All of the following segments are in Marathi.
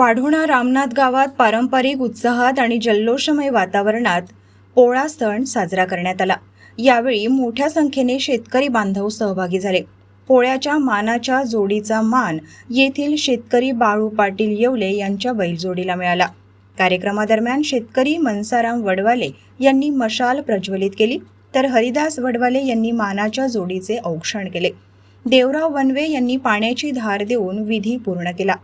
रामनाथ गावात पारंपरिक उत्साहात आणि जल्लोषमय वातावरणात पोळा सण साजरा करण्यात आला. यावेळी मोठ्या संख्येने शेतकरी बांधव सहभागी झाले. पोळ्याच्या मानाच्या जोडीचा मान येथील शेतकरी बाळू पाटील येवले यांच्या बैलजोडीला मिळाला. कार्यक्रमादरम्यान शेतकरी मनसाराम वडवाले यांनी मशाल प्रज्वलित केली तर हरिदास वडवाले यांनी मानाच्या जोडीचे औक्षण केले. देवराव वनवे यांनी पाण्याची धार देऊन विधी पूर्ण केला.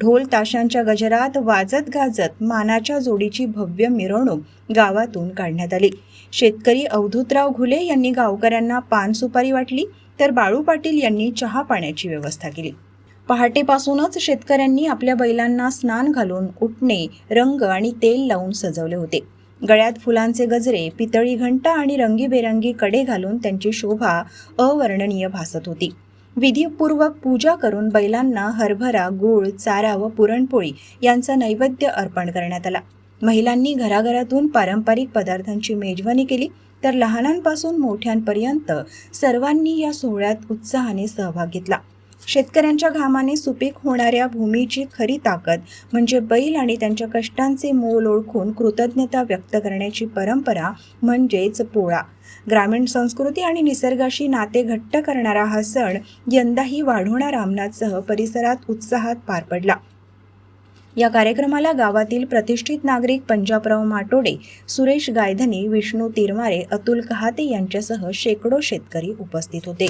ढोल ताशांच्या गजरात वाजत गाजत मानाच्या जोडीची भव्य मिरवणूक गावातून काढण्यात आली. शेतकरी अवधूतराव घुले यांनी गावकऱ्यांना पान सुपारी वाटली तर बाळू पाटील यांनी चहा पाण्याची व्यवस्था केली. पहाटेपासूनच शेतकऱ्यांनी आपल्या बैलांना स्नान घालून उठणे रंग आणि तेल लावून सजवले होते. गळ्यात फुलांचे गजरे पितळी घंटा आणि रंगीबेरंगी कडे घालून त्यांची शोभा अवर्णनीय भासत होती. विधीपूर्वक पूजा करून बैलांना हरभरा गूळ चारा व पुरणपोळी यांचा नैवेद्य अर्पण करण्यात आला. महिलांनी घराघरातून पारंपरिक पदार्थांची मेजवानी केली तर लहानांपासून मोठ्यांपर्यंत सर्वांनी या सोहळ्यात उत्साहाने सहभाग घेतला. शेतकऱ्यांच्या घामाने सुपीक होणाऱ्या भूमीची खरी ताकद म्हणजे बैल आणि त्यांच्या कष्टांचे मोल ओळखून कृतज्ञता व्यक्त करण्याची परंपरा म्हणजेच पोळा. ग्रामीण संस्कृती आणि निसर्गाशी नाते घट्ट करणारा हा सण यंदाही वाढवणा रामनाथसह परिसरात उत्साहात पार पडला. या कार्यक्रमाला गावातील प्रतिष्ठित नागरिक पंजाबराव माटोडे सुरेश गायधनी विष्णू तिरमारे अतुल कहाते यांच्यासह शेकडो शेतकरी उपस्थित होते.